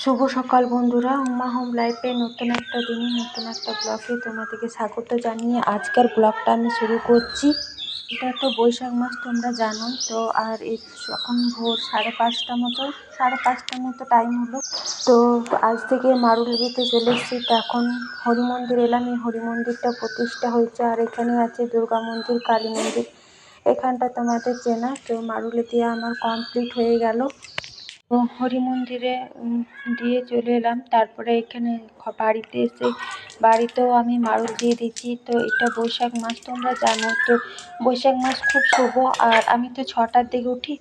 শুভ সকাল বন্ধুরা। উমা হোম লাইফে নতুন একটা দিনে, নতুন একটা ব্লগে তোমাদেরকে স্বাগত জানিয়ে আজকের ব্লগটা আমি শুরু করছি। এটা তো বৈশাখ মাস, তোমরা জানো তো আর এখন ভোর সাড়ে পাঁচটা মতো, সাড়ে পাঁচটার মতো টাইম হলো। তো আজ থেকে মারুল দিতে চলে এসেছি। তো এখন হরি মন্দির এলাম। এই হরি মন্দিরটা প্রতিষ্ঠা হয়েছে আর এখানে আছে দুর্গা মন্দির, কালী মন্দির। এখানটা তোমাদের চেনা। তো মারুলি দিয়ে আমার কমপ্লিট হয়ে গেল। হরি মন্দিরে দিয়ে চলে এলাম। তারপরে এখানে বাড়িতে এসে, বাড়িতেও আমি মারুল দিয়ে দিচ্ছি তো এটা বৈশাখ মাস, তোমরা জানো। তো বৈশাখ মাস খুব শুভ। আর আমি তো ছটার দিকে উঠি।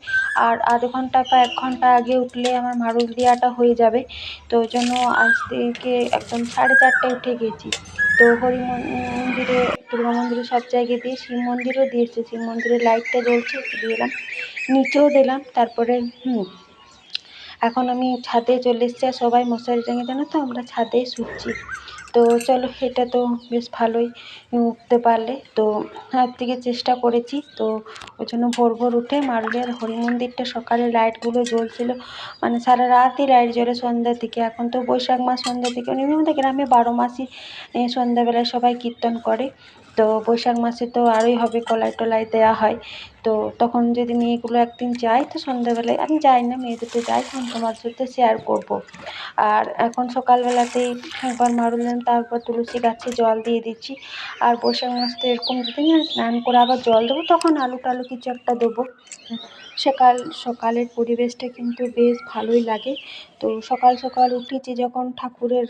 আর আধ ঘণ্টা বা এক ঘণ্টা আগে উঠলে আমার মারুল দেওয়াটা হয়ে যাবে। তো ওই জন্য আজ থেকে একদম সাড়ে চারটায় উঠে গেছি। তো হরি মন্দিরে, দুর্গা মন্দিরে সব জায়গায় দিয়ে, শিব মন্দিরেও দিয়েছে শিব মন্দিরে লাইটটা জ্বলছে, দিয়ে এলাম। নিচেও দিলাম। তারপরে, হুম এখন আমি ছাদে চলে এসেছি আর সবাই মশারি টাঙিয়ে জানো তো, আমরা ছাদেই শুচ্ছি। তো চলো, এটা তো বেশ ভালোই উঠতে পারলে। তো হাত থেকে চেষ্টা করেছি, তো ওই জন্য ভোর ভোর উঠে মারুলের হরি মন্দিরটা, সকালে লাইটগুলো জ্বলছিল। মানে সারা রাতই লাইট জ্বলে সন্ধ্যার দিকে এখন তো বৈশাখ মাস সন্ধ্যার দিকে এমনি গ্রামে বারো মাসই সন্ধ্যাবেলায় সবাই কীর্তন করে। তো বৈশাখ মাসে তো আরোই হবে, কলাই টলাই দেওয়া হয়। তো তখন যদি মেয়েগুলো একদিন যায়, তো সন্ধ্যাবেলায়, আমি যাই না মেয়ে দুটো যায় তখন তোমার সাথে শেয়ার করব। আর এখন সকালবেলাতেই একবার মারুলেন, তারপর তুলসী গাছে জল দিয়ে দিচ্ছি। আর বৈশাখ মাস তো এরকম যদি না স্নান করে আবার জল দেবো, তখন আলু টালু কিছু একটা দেবো। সকাল, সকালের পরিবেশটা কিন্তু বেশ ভালোই লাগে। তো সকাল সকাল উঠেছি, যখন ঠাকুরের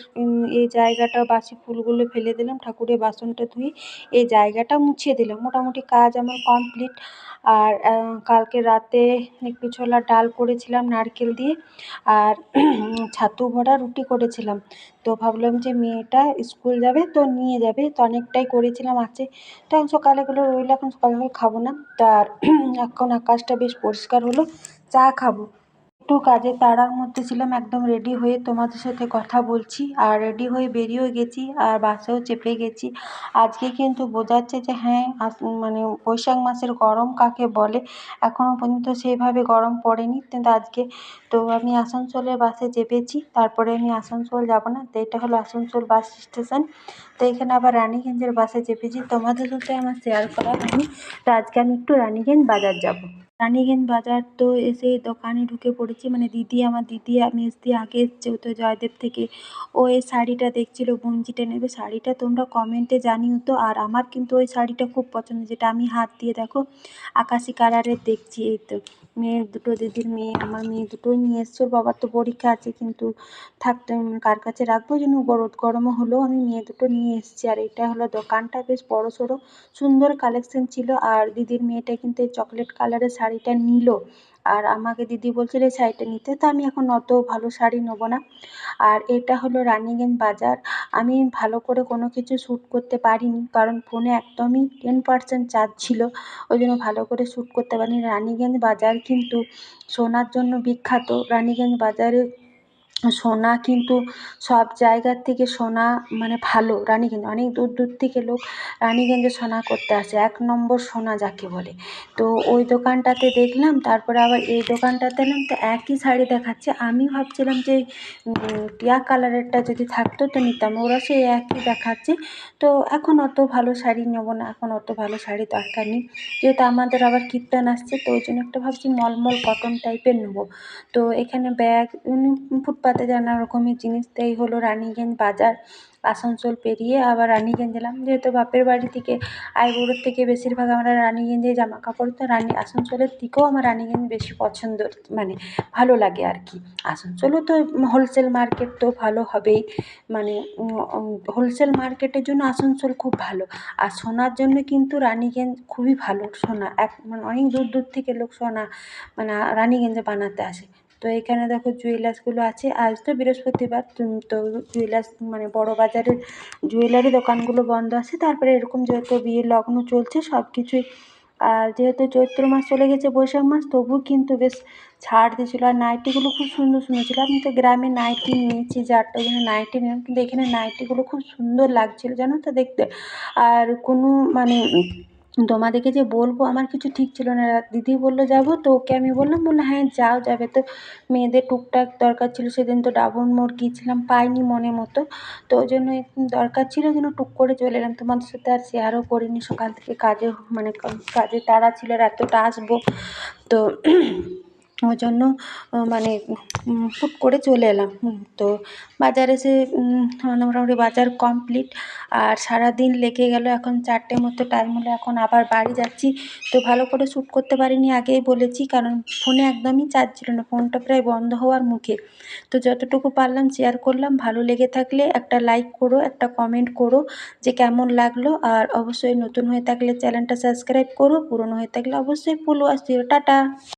এই জায়গাটা বাসি ফুলগুলো ফেলে দিলাম, ঠাকুরের বাসনটা ধুয়ে এই জায়গাটা মুছিয়ে দিলাম মোটামুটি কাজ আমার কমপ্লিট আর কালকে রাতে একটু ছোলার ডাল করেছিলাম নারকেল দিয়ে আর ছাতু ভরা রুটি করেছিলাম। তো ভাবলাম যে মেয়েটা স্কুল যাবে তো নিয়ে যাবে। তো অনেকটাই করেছিলাম আছে। তো এখন সকালে এগুলো রইল, এখন সকালবেলা খাব না। তার এখন আকাশটা বেশ পরিষ্কার হলো। চা খাব। একটু কাজের তাড়ার মধ্যে ছিলাম, একদম রেডি হয়ে তোমাদের সাথে কথা বলছি আর রেডি হয়ে বেরিয়েও গেছি আর বাসেও চেপে গেছি। আজকে কিন্তু বোঝাচ্ছে যে হ্যাঁ মানে বৈশাখ মাসের গরম কাকে বলে? এখনও পর্যন্ত সেইভাবে গরম পড়েনি। কিন্তু আজকে তো আমি আসানসোলের বাসে চেপেছি, তারপরে আমি আসানসোল যাব না। তো এটা হলো আসানসোল বাস স্টেশন। তো এখানে আবার রানীগঞ্জের বাসে চেপেছি। তোমাদের সাথে আমার শেয়ার করা হয়নি তো আজকে আমি একটু রানীগঞ্জ বাজার যাব। রানীগঞ্জ বাজার তো এসে দোকানে ঢুকে পড়েছি। মানে দিদি আমার দিদি, আমি এসছি আগে এসছে তো জয়দেব থেকে। ও এই শাড়িটা দেখছিল গঞ্জিটা নেবে। শাড়িটা তোমরা কমেন্টে জানিও তো। আর আমার কিন্তু ওই শাড়িটা খুব পছন্দ, যেটা আমি হাত দিয়ে দেখো, আকাশি কালারের দেখছি। এই তো মেয়ে দুটো দিদির মেয়ে, আমার মেয়ে দুটোই নিয়ে এসছে। বাবার তো পরীক্ষা আছে, কিন্তু থাকতে কার কাছে রাখব জন্য রোদ গরমও হলেও আমি মেয়ে দুটো নিয়ে এসছি। আর এটা হলো দোকানটা, বেশ বড় সড়ো, সুন্দর কালেকশন ছিল। আর দিদির মেয়েটা কিন্তু এই চকলেট কালারের শাড়িটা নিল। আর আমাকে দিদি বলছিল, এই শাড়িটা নিতে। তো আমি এখন অত ভালো শাড়ি নেব না। আর এটা হলো রানিগঞ্জ বাজার। আমি ভালো করে কোনো কিছু শ্যুট করতে পারিনি। কারণ ফোনে একদমই টেন পার্সেন্ট চার্জ ছিল। ওই জন্য ভালো করে শ্যুট করতে পারিনি। রানিগঞ্জ বাজার কিন্তু সোনার জন্য বিখ্যাত। রানিগঞ্জ বাজারে সোনা কিন্তু সব জায়গার থেকে সোনা মানে ভালো রানিগঞ্জ। অনেক দূর দূর থেকে লোক রানিগঞ্জে সোনা করতে আসে। এক নম্বর সোনা যাকে বলে। তো ওই দোকানটাতে দেখলাম, তারপরে আবার এই দোকানটাতে এলাম তো একই শাড়ি দেখাচ্ছে। আমি ভাবছিলাম যে টিয়া কালারেরটা যদি থাকতো তো নিতাম, ওরা সেই একই দেখাচ্ছে। তো এখন অত ভালো শাড়ি নেব না, এখন অত ভালো শাড়ি দরকার নেই। যেহেতু আমাদের আবার কীর্তন আসছে, তো ওই জন্য একটা ভাবছি মলমল কটন টাইপের নেব। তো এখানে ব্যাগ ফুটপাতে নানা রকমের জিনিস, এই হলো রানিগঞ্জ বাজার, আসানসোল পেরিয়ে আবার রানিগঞ্জ এলাম। যেহেতু বাপের বাড়ি থেকে আইবুড়োর থেকে বেশিরভাগ আমরা রানিগঞ্জে জামা কাপড় তো রানি, আসানসোলের থেকেও আমার রানিগঞ্জ বেশি পছন্দ মানে ভালো লাগে আর কি। আসানসোলও তো হোলসেল মার্কেট তো ভালো হবেই মানে হোলসেল মার্কেটের জন্য আসানসোল খুব ভালো। আর সোনার জন্য কিন্তু রানিগঞ্জ খুবই ভালো সোনা, এক মানে অনেক দূর দূর থেকে লোক সোনা মানে রানিগঞ্জে বানাতে আসে। তো এখানে দেখো জুয়েলার্সগুলো আছে। আজ তো বৃহস্পতিবার, তো জুয়েলার্স মানে বড় বাজারের জুয়েলারি দোকানগুলো বন্ধ আছে। তারপরে এরকম যেহেতু বিয়ের লগ্ন চলছে সব কিছুই আর যেহেতু চৈত্র মাস চলে গেছে, বৈশাখ মাস তবু কিন্তু বেশ ছাড় দিয়েছিলো। আর নাইটিগুলো খুব সুন্দর সুন্দর ছিল। আমি তো গ্রামে নাইটি নিয়েছি, যারটা জন্য নাইটি নিলাম। কিন্তু এখানে নাইটিগুলো খুব সুন্দর লাগছিল, জানো তো দেখতে। আর কোনো মানে তোমাদেরকে যে বলব, আমার কিছু ঠিক ছিল না। দিদি বলল, যাব তো। ওকে আমি বললাম, বলল হ্যাঁ যাও, যাবে তো। মেয়েদের টুকটাক দরকার ছিল, সেদিন তো ডাবর মোড় গিয়েছিলাম, পাইনি মনের মতো। তো ওই জন্য দরকার ছিল জন্য টুক করে চলে এলাম। তোমাদের সাথে আর শেয়ারও করিনি, সকাল থেকে কাজে মানে কাজে তাড়া ছিল এতটা আসব। তো ওই জন্য মানে হুট করে চলে এলাম। তো বাজারে এসে মোটামুটি বাজার কমপ্লিট আর সারাদিন লেগে গেল এখন চারটে মতো টাইম হলো, এখন আবার বাড়ি যাচ্ছি। তো ভালো করে শ্যুট করতে পারিনি, আগেই বলেছি, কারণ ফোনে একদমই চার্জ ছিল না ফোনটা প্রায় বন্ধ হওয়ার মুখে। তো যতটুকু পারলাম শেয়ার করলাম, ভালো লেগে থাকলে একটা লাইক করো, একটা কমেন্ট করো যে কেমন লাগল, আর অবশ্যই নতুন হয়ে থাকলে চ্যানেলটা সাবস্ক্রাইব করো, পুরনো হয়ে থাকলে অবশ্যই ফলো আসছিও টাটা!